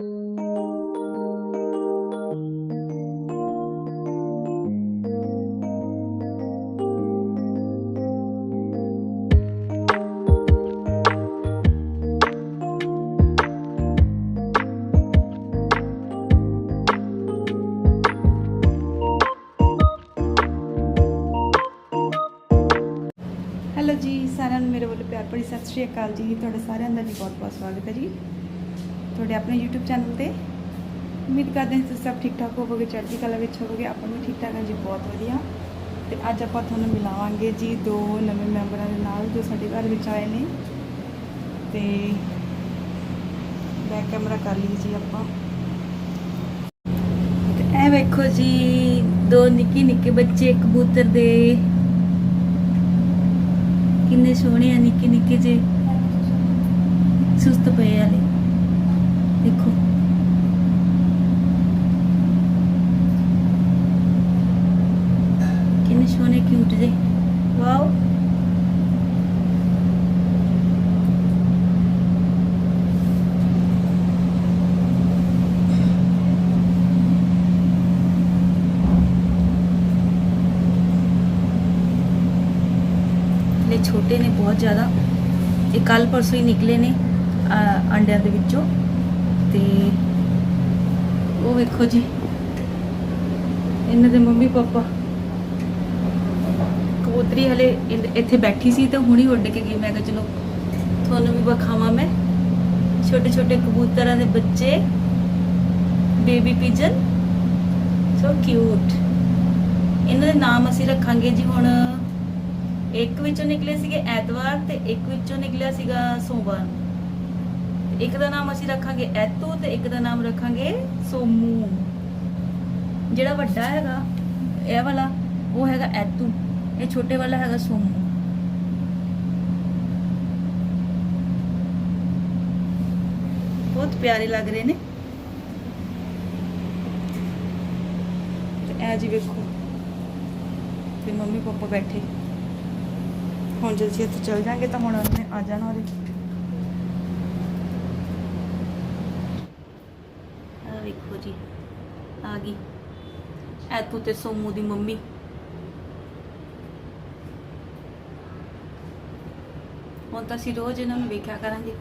Hello ਜੀ, ਸਾਰਿਆਂ ਨੂੰ ਮੇਰੇ ਵੱਲੋਂ ਪਿਆਰ ਭਰੀ ਸਤਿ ਸ਼੍ਰੀ ਅਕਾਲ ਜੀ। ਤੁਹਾਡੇ ਸਾਰਿਆਂ ਦਾ ਜੀ ਬਹੁਤ ਬਹੁਤ ਸਵਾਗਤ ਹੈ ਜੀ। ਤੁਹਾਡੇ ਆਪਣੇ YouTube ਚੈਨਲ ਤੇ। ਉਮੀਦ ਕਰਦੇ ਹਾਂ ਤੁਸੀਂ ਸਭ ਠੀਕ ਠਾਕ ਹੋਵੋਗੇ, ਚੜ੍ਹਦੀ ਕਲਾ ਵਿੱਚ ਹੋਵੋਗੇ। ਆਪਾਂ ਵੀ ਠੀਕ ਠਾਕ ਹਾਂ ਜੀ, ਬਹੁਤ ਵਧੀਆ। ਤੇ ਅੱਜ ਆਪਾਂ ਤੁਹਾਨੂੰ ਮਿਲਾਵਾਂਗੇ ਜੀ ਦੋ ਨਵੇਂ ਮੈਂਬਰਾਂ ਦੇ ਨਾਲ ਜੋ ਸਾਡੇ ਘਰ ਵਿੱਚ ਆਏ ਨੇ। ਤੇ ਬੈਕ ਕੈਮਰਾ ਕਰ ਲਈ ਜੀ ਆਪਾਂ। ਤੇ ਇਹ ਵੇਖੋ ਜੀ, ਦੋ ਨਿੱਕੇ ਨਿੱਕੇ ਬੱਚੇ ਕਬੂਤਰ ਦੇ। ਕਿੰਨੇ ਸੋਹਣੇ ਆ ਨਿੱਕੇ ਨਿੱਕੇ ਜੇ। ਸੁਸਤ ਪਏ ਆਲੇ ਕਿੰਨੇ ਕਿਊਟ ਜੇ। ਵਾਓ। ਨੇ ਛੋਟੇ ਨੇ ਬਹੁਤ ਜ਼ਿਆਦਾ। ਇਹ ਕੱਲ ਪਰਸੋਂ ਹੀ ਨਿਕਲੇ ਨੇ ਅੰਡਿਆਂ ਦੇ ਵਿੱਚੋਂ। ਤੇ ਉਹ ਵੇਖੋ ਜੀ। ਇਹਨਾਂ ਦੇ ਮੰਮੀ ਪਾਪਾ। ਕਬੂਤਰੀ ਹਲੇ ਇੱਥੇ ਬੈਠੀ ਸੀ ਤਾਂ ਹੁਣੀ ਉੱਡ ਕੇ ਗਈ। ਮੈਂ ਕਿਹਾ, ਚਲੋ, ਤੁਹਾਨੂੰ ਵੀ ਵਿਖਾਵਾਂ ਮੈਂ। ਛੋਟੇ ਛੋਟੇ ਕਬੂਤਰਾਂ ਦੇ ਬੱਚੇ ਬੇਬੀ ਪਿਜਨ ਸੋ ਕਿਊਟ ਇਹਨਾਂ ਦੇ ਨਾਮ ਅਸੀਂ ਰੱਖਾਂਗੇ ਜੀ ਹੁਣ। ਇੱਕ ਵਿੱਚੋਂ ਨਿਕਲੇ ਸੀਗੇ ਐਤਵਾਰ ਤੇ ਇੱਕ ਵਿੱਚੋਂ ਨਿਕਲਿਆ ਸੀਗਾ ਸੋਮਵਾਰ ਇੱਕ ਦਾ ਨਾਮ ਅਸੀਂ ਰੱਖਾਂਗੇ ਐਤੂ ਤੇ ਇੱਕ ਦਾ ਨਾਮ ਰੱਖਾਂਗੇ ਸੋਮੂ। ਜਿਹੜਾ ਵੱਡਾ ਹੈਗਾ, ਇਹ ਵਾਲਾ, ਉਹ ਹੈਗਾ ਐਤੂ। ਇਹ ਛੋਟੇ ਵਾਲਾ ਹੈਗਾ ਸੋਮੂ। ਬਹੁਤ ਪਿਆਰੇ ਲੱਗ ਰਹੇ ਨੇ। ਤੇ ਜੀ ਵੇਖੋ। ਤੇ ਮੰਮੀ ਪਾਪਾ ਬੈਠੇ। ਹੁਣ ਜਦ ਅਸੀਂ ਇੱਥੇ ਚੱਲ ਜਾਾਂਗੇ ਤਾਂ ਹੁਣ ਉਹਨੇ ਆ ਜਾਣਾ ਉਹਦੇ ਆ ਵੇਖੋ ਜੀ, ਆ ਗਈ। ਐਤੂ ਤੇ ਸੋਮੂ ਦੀ ਮੰਮੀ। ਹੁਣ ਤਾਂ ਅਸੀਂ ਰੋਜ਼ ਇਹਨਾਂ ਨੂੰ ਵੇਖਿਆ ਕਰਾਂਗੇ।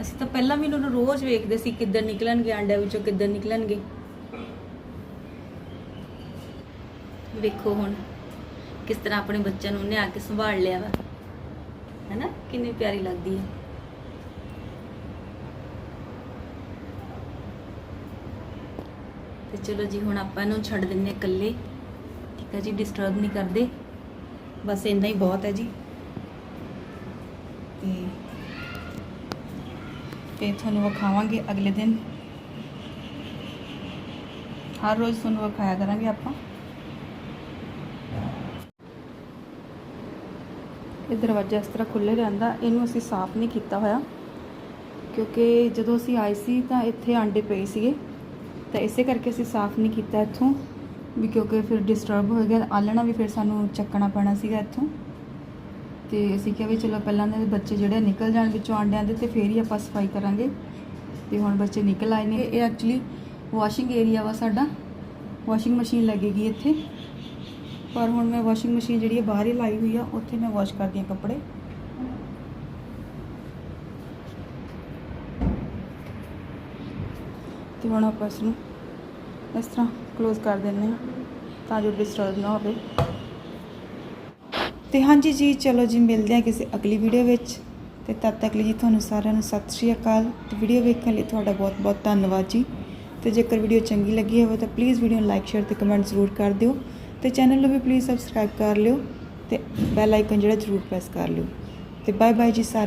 ਅਸੀਂ ਤਾਂ ਪਹਿਲਾਂ ਵੀ ਇਹਨਾਂ ਨੂੰ ਰੋਜ਼ ਵੇਖਦੇ ਸੀ ਕਿੱਧਰ ਨਿਕਲਣਗੇ, ਆਂਡਿਆਂ ਵਿੱਚੋਂ ਕਿੱਧਰ ਨਿਕਲਣਗੇ। ਵੇਖੋ ਹੁਣ ਕਿਸ ਤਰ੍ਹਾਂ ਆਪਣੇ ਬੱਚਿਆਂ ਨੂੰ ਉਹਨੇ ਆ ਕੇ ਸੰਭਾਲ ਲਿਆ ਵਾ। ਹੈਨਾ? ਕਿੰਨੀ ਪਿਆਰੀ ਲੱਗਦੀ ਹੈ ਤੇ ਚਲੋ ਜੀ, ਹੁਣ ਆਪਾਂ ਇਹਨੂੰ ਛੱਡ ਦਿੰਨੇ ਹਾਂ ਇਕੱਲੇ। ਠੀਕ ਹੈ ਜੀ ਡਿਸਟਰਬ ਨਹੀਂ ਕਰਦੇ। ਬਸ ਇੰਨਾ ਹੀ ਬਹੁਤ ਹੈ ਜੀ। ਤੇ ਤੇ ਤੁਹਾਨੂੰ ਵਿਖਾਵਾਂਗੇ ਅਗਲੇ ਦਿਨ। ਹਰ ਰੋਜ਼ ਤੁਹਾਨੂੰ ਵਿਖਾਇਆ ਕਰਾਂਗੇ ਆਪਾਂ। ਇਹ ਦਰਵਾਜ਼ਾ ਇਸ ਤਰ੍ਹਾਂ ਖੁੱਲ੍ਹਾ ਰਹਿੰਦਾ, ਇਹਨੂੰ ਅਸੀਂ ਸਾਫ਼ ਨਹੀਂ ਕੀਤਾ ਹੋਇਆ। ਕਿਉਂਕਿ ਜਦੋਂ ਅਸੀਂ ਆਏ ਸੀ ਤਾਂ ਇੱਥੇ ਆਂਡੇ ਪਏ ਸੀਗੇ। ਤਾਂ ਇਸੇ ਕਰਕੇ ਅਸੀਂ ਸਾਫ਼ ਨਹੀਂ ਕੀਤਾ ਇੱਥੋਂ। ਵੀ ਕਿਉਂਕਿ ਫਿਰ ਡਿਸਟਰਬ ਹੋ ਗਿਆ ਆਲਣਾ ਵੀ ਫਿਰ ਸਾਨੂੰ ਚੱਕਣਾ ਪੈਣਾ ਸੀਗਾ ਇੱਥੋਂ। ਤੇ ਅਸੀਂ ਕਿਹਾ ਵੀ ਚਲੋ ਪਹਿਲਾਂ ਦੇ ਬੱਚੇ ਜਿਹੜੇ ਨਿਕਲ ਜਾਣ ਵਿੱਚੋਂ ਆਂਡਿਆਂ ਦੇ ਤੇ ਫੇਰ ਹੀ ਆਪਾਂ ਸਫ਼ਾਈ ਕਰਾਂਗੇ। ਤੇ ਹੁਣ ਬੱਚੇ ਨਿਕਲ ਆਏ ਨੇ। ਇਹ ਐਕਚੁਅਲੀ ਵਾਸ਼ਿੰਗ ਏਰੀਆ ਵਾ ਸਾਡਾ। ਵਾਸ਼ਿੰਗ ਮਸ਼ੀਨ ਲੱਗੇਗੀ ਇੱਥੇ। ਪਰ ਹੁਣ ਮੈਂ ਵਾਸ਼ਿੰਗ ਮਸ਼ੀਨ ਜਿਹੜੀ ਹੈ ਬਾਹਰ ਹੀ ਲਾਈ ਹੋਈ ਆ, ਉੱਥੇ ਮੈਂ ਵਾਸ਼ ਕਰਦੀ ਹਾਂ ਕੱਪੜੇ। ਤੇ ਹੁਣ ਆਪਾਂ ਇਸ ਨੂੰ ਇਸ ਤਰ੍ਹਾਂ ক্লোਜ਼ ਕਰ ਦਿੰਦੇ ਹਾਂ ਤਾਂ ਜੋ ਡਿਸਟਰਬ ਨਾ ਹੋਵੇ। ਤੇ ਹਾਂਜੀ ਜੀ, ਚਲੋ ਜੀ, ਮਿਲਦੇ ਹਾਂ ਕਿਸੇ ਅਗਲੀ ਵੀਡੀਓ ਵਿੱਚ। ਤੇ ਤਦ ਤੱਕ ਲਈ ਜੀ ਤੁਹਾਨੂੰ ਸਾਰਿਆਂ ਨੂੰ ਸਤਿ ਸ਼੍ਰੀ ਅਕਾਲ। ਤੇ ਵੀਡੀਓ ਵੇਖਣ ਲਈ ਤੁਹਾਡਾ ਬਹੁਤ ਬਹੁਤ ਧੰਨਵਾਦ ਜੀ। ਤੇ ਜੇਕਰ ਵੀਡੀਓ ਚੰਗੀ ਲੱਗੀ ਹੋਵੇ ਤਾਂ ਪਲੀਜ਼ ਵੀਡੀਓ ਨੂੰ ਲਾਈਕ ਸ਼ੇਅਰ ਤੇ ਕਮੈਂਟ ਜ਼ਰੂਰ ਕਰ ਦਿਓ। ਤੇ ਚੈਨਲ ਨੂੰ ਵੀ ਪਲੀਜ਼ ਸਬਸਕ੍ਰਾਈਬ ਕਰ ਲਿਓ ਤੇ ਬੈਲ ਆਈਕਨ ਜਿਹੜਾ ਜ਼ਰੂਰ ਪ੍ਰੈਸ ਕਰ ਲਿਓ। ਤੇ ਬਾਏ ਬਾਏ ਜੀ ਸਾਰੇ